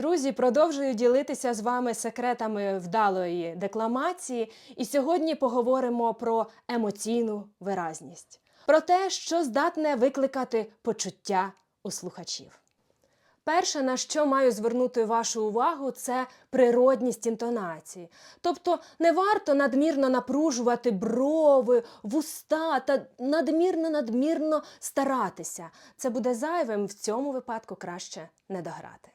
Друзі, продовжую ділитися з вами секретами вдалої декламації, і сьогодні поговоримо про емоційну виразність, про те, що здатне викликати почуття у слухачів. Перше, на що маю звернути вашу увагу, це природність інтонації. Тобто не варто надмірно напружувати брови, вуста та надмірно надмірно старатися. Це буде зайвим, в цьому випадку краще не дограти.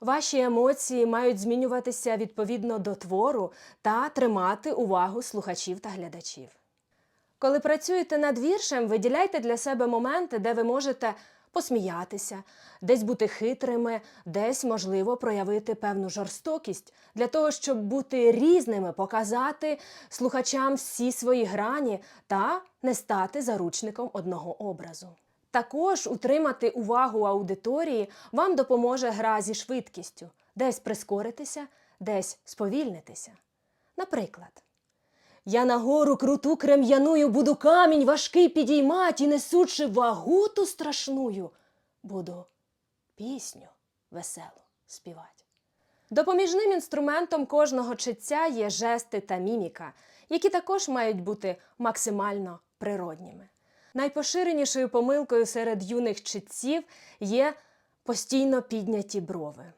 Ваші емоції мають змінюватися відповідно до твору та тримати увагу слухачів та глядачів. Коли працюєте над віршем, виділяйте для себе моменти, де ви можете посміятися, десь бути хитрими, десь можливо проявити певну жорстокість для того, щоб бути різними, показати слухачам всі свої грані та не стати заручником одного образу. Також утримати увагу аудиторії вам допоможе гра зі швидкістю, десь прискоритися, десь сповільнитися. Наприклад, я на гору круту крем'яною буду камінь важкий підіймать і несучи вагу ту страшную, буду пісню веселу співати. Допоміжним інструментом кожного читця є жести та міміка, які також мають бути максимально природніми. Найпоширенішою помилкою серед юних читців є постійно підняті брови.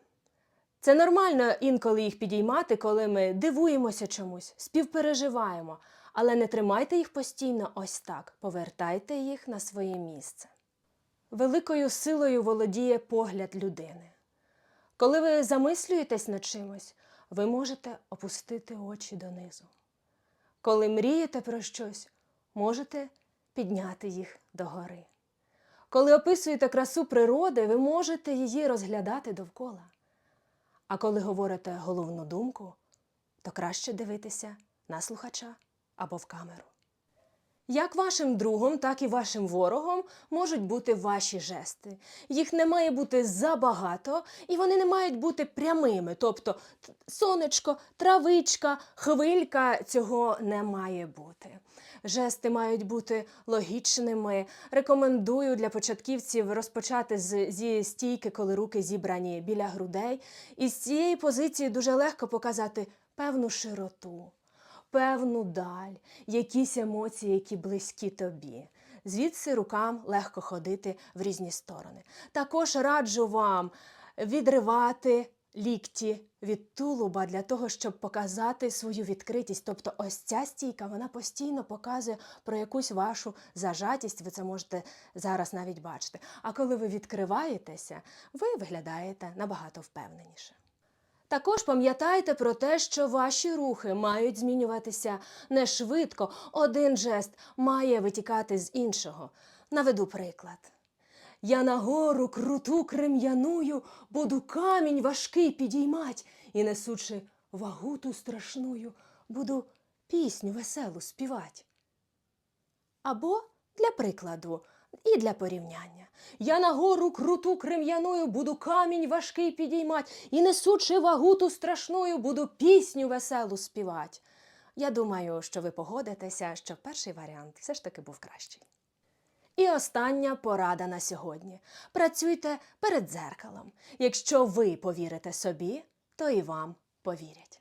Це нормально інколи їх підіймати, коли ми дивуємося чомусь, співпереживаємо, але не тримайте їх постійно ось так, повертайте їх на своє місце. Великою силою володіє погляд людини. Коли ви замислюєтесь над чимось, ви можете опустити очі донизу. Коли мрієте про щось, можете підняти їх догори. Коли описуєте красу природи, ви можете її розглядати довкола. А коли говорите головну думку, то краще дивитися на слухача або в камеру. Як вашим другом, так і вашим ворогом можуть бути ваші жести. Їх не має бути забагато, і вони не мають бути прямими. Тобто сонечко, травичка, хвилька цього не має бути. Жести мають бути логічними. Рекомендую для початківців розпочати з, зі стійки, коли руки зібрані біля грудей. І з цієї позиції дуже легко показати певну широту певну даль, якісь емоції, які близькі тобі. Звідси рукам легко ходити в різні сторони. Також раджу вам відривати лікті від тулуба для того, щоб показати свою відкритість. Тобто, ось ця стійка вона постійно показує про якусь вашу зажатість. Ви це можете зараз навіть бачити. А коли ви відкриваєтеся, ви виглядаєте набагато впевненіше. Також пам'ятайте про те, що ваші рухи мають змінюватися не швидко. Один жест має витікати з іншого. Наведу приклад. Я на гору круту крем'яную, буду камінь важкий підіймать, і несучи вагу ту страшную, буду пісню веселу співать. Або для прикладу і для порівняння. Я на гору круту крем'яною буду камінь важкий підіймать, і несучи вагу ту страшною, буду пісню веселу співать. Я думаю, що ви погодитеся, що перший варіант все ж таки був кращий. І остання порада на сьогодні. Працюйте перед дзеркалом. Якщо ви повірите собі, то і вам повірять.